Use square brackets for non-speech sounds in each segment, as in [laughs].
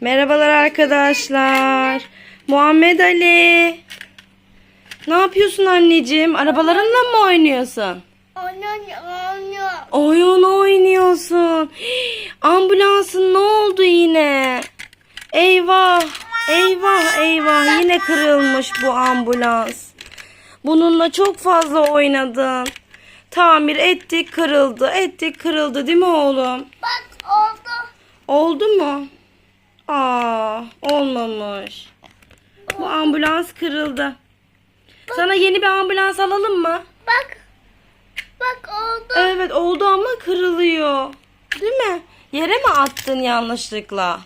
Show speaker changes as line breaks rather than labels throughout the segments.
Merhabalar arkadaşlar. Muhammed Ali. Ne yapıyorsun anneciğim? Arabalarınla mı oynuyorsun? Oyun oynuyorsun. Ambulansın ne oldu yine? Eyvah. Eyvah eyvah yine kırılmış bu ambulans. Bununla çok fazla oynadın. Tamir ettik kırıldı. Ettik kırıldı değil mi oğlum?
Bak oldu.
Oldu mu? Aa, olmamış. Bu ambulans kırıldı. Sana yeni bir ambulans alalım mı?
Bak. Bak oldu.
Evet oldu ama kırılıyor. Değil mi? Yere mi attın yanlışlıkla?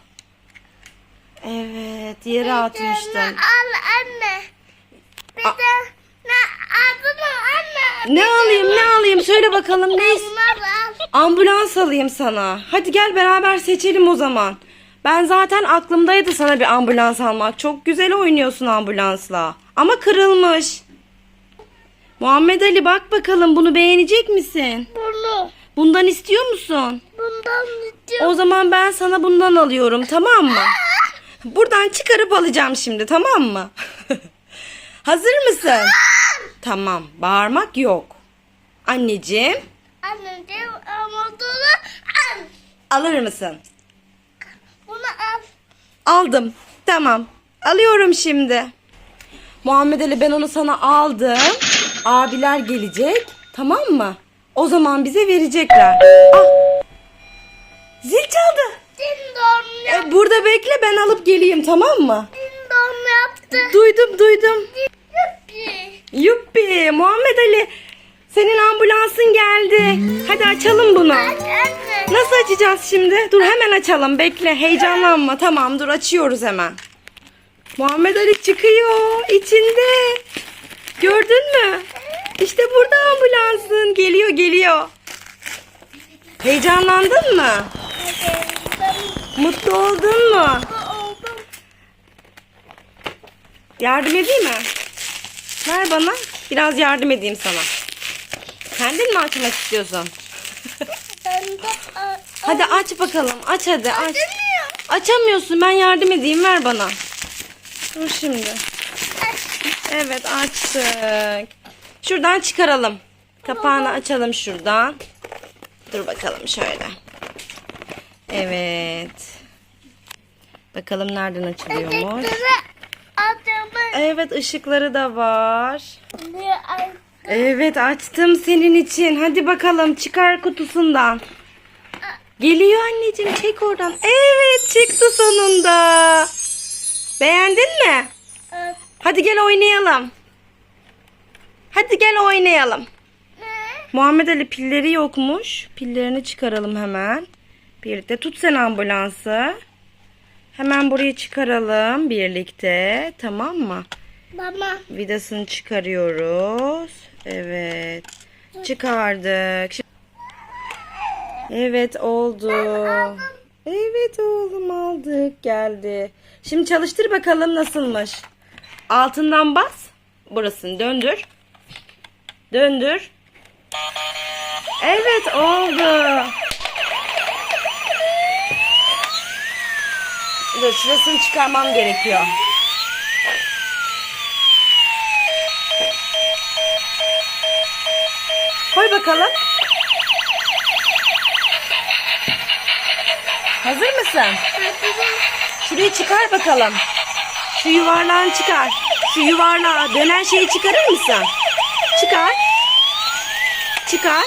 Evet yere
Ne
atmıştın.
al anne. Bir
A-
de ne anne?
Ne alayım ne alayım söyle bakalım ne. Ambulans alayım sana. Hadi gel beraber seçelim o zaman. Ben zaten aklımdaydı sana bir ambulans almak. Çok güzel oynuyorsun ambulansla. Ama kırılmış. Muhammed Ali bak bakalım bunu beğenecek misin?
Bunu.
Bundan istiyor musun?
Bundan istiyorum.
O zaman ben sana bundan alıyorum tamam mı? [laughs] Buradan çıkarıp alacağım şimdi tamam mı? [laughs] Hazır mısın? Tamam bağırmak yok. Anneciğim
Anneciğim ama
alır mısın? Aldım. Tamam. Alıyorum şimdi. Muhammed Ali ben onu sana aldım. Abiler gelecek. Tamam mı? O zaman bize verecekler. Ah. Zil çaldı.
Din don yap.
E, burada bekle ben alıp geleyim tamam mı?
Din don yaptı.
Duydum duydum.
Yuppi.
Yuppi Muhammed Ali. Senin ambulansın geldi. Hadi açalım bunu.
Anne.
Nasıl açacağız şimdi? Dur hemen açalım. Bekle heyecanlanma. Tamam dur açıyoruz hemen. Muhammed Ali çıkıyor içinde. Gördün mü? İşte burada ambulansın. Geliyor geliyor. Heyecanlandın mı? Mutlu oldun mu? Yardım edeyim mi? Ver bana. Biraz yardım edeyim sana. Kendin mi açmak istiyorsun? Hadi aç bakalım. Aç hadi aç. Açamıyorsun. Ben yardım edeyim. Ver bana. Dur şimdi. Evet açtık. Şuradan çıkaralım. Kapağını açalım şuradan. Dur bakalım şöyle. Evet. Bakalım nereden açılıyormuş. Evet ışıkları da var. Evet açtım senin için. Hadi bakalım çıkar kutusundan. Geliyor anneciğim çek oradan. Evet çıktı sonunda. Beğendin mi?
Al.
Hadi gel oynayalım. Hadi gel oynayalım.
Ne?
Muhammed Ali pilleri yokmuş. Pillerini çıkaralım hemen. Birlikte tut sen ambulansı. Hemen buraya çıkaralım birlikte. Tamam mı?
Baba.
Vidasını çıkarıyoruz. Evet. Çıkardık. Şimdi- Evet oldu. Evet oğlum aldık geldi. Şimdi çalıştır bakalım nasılmış. Altından bas. Burasını döndür. Döndür. Evet oldu. Dur şurasını çıkarmam gerekiyor. Koy bakalım. Hazır mısın? Şurayı çıkar bakalım. Şu yuvarlağını çıkar. Şu yuvarlağı dönen şeyi çıkarır mısın? Çıkar. Çıkar.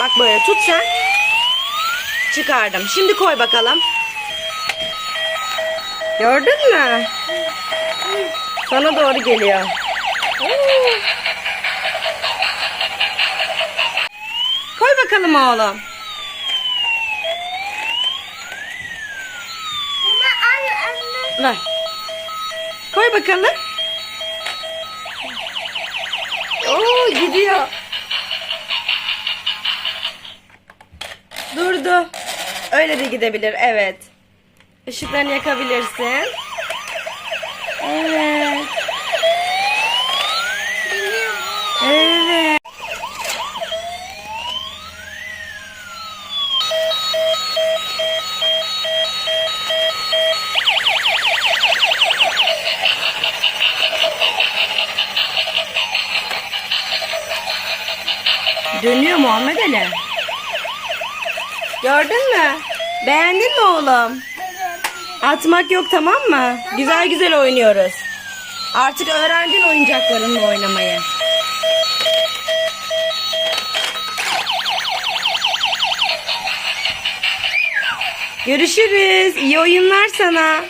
Bak böyle tut sen. Çıkardım. Şimdi koy bakalım. Gördün mü? Sana doğru geliyor. Koy bakalım oğlum.
Bunu al anne.
Ver. Koy bakalım. Oo gidiyor. Durdu. Öyle de gidebilir. Evet. Işıklarını yakabilirsin. Evet. Evet. Dönüyor Muhammed Ali. Gördün mü? Beğendin mi oğlum? Atmak yok tamam mı? Güzel güzel oynuyoruz. Artık öğrendin oyuncaklarınla oynamayı. Görüşürüz. İyi oyunlar sana.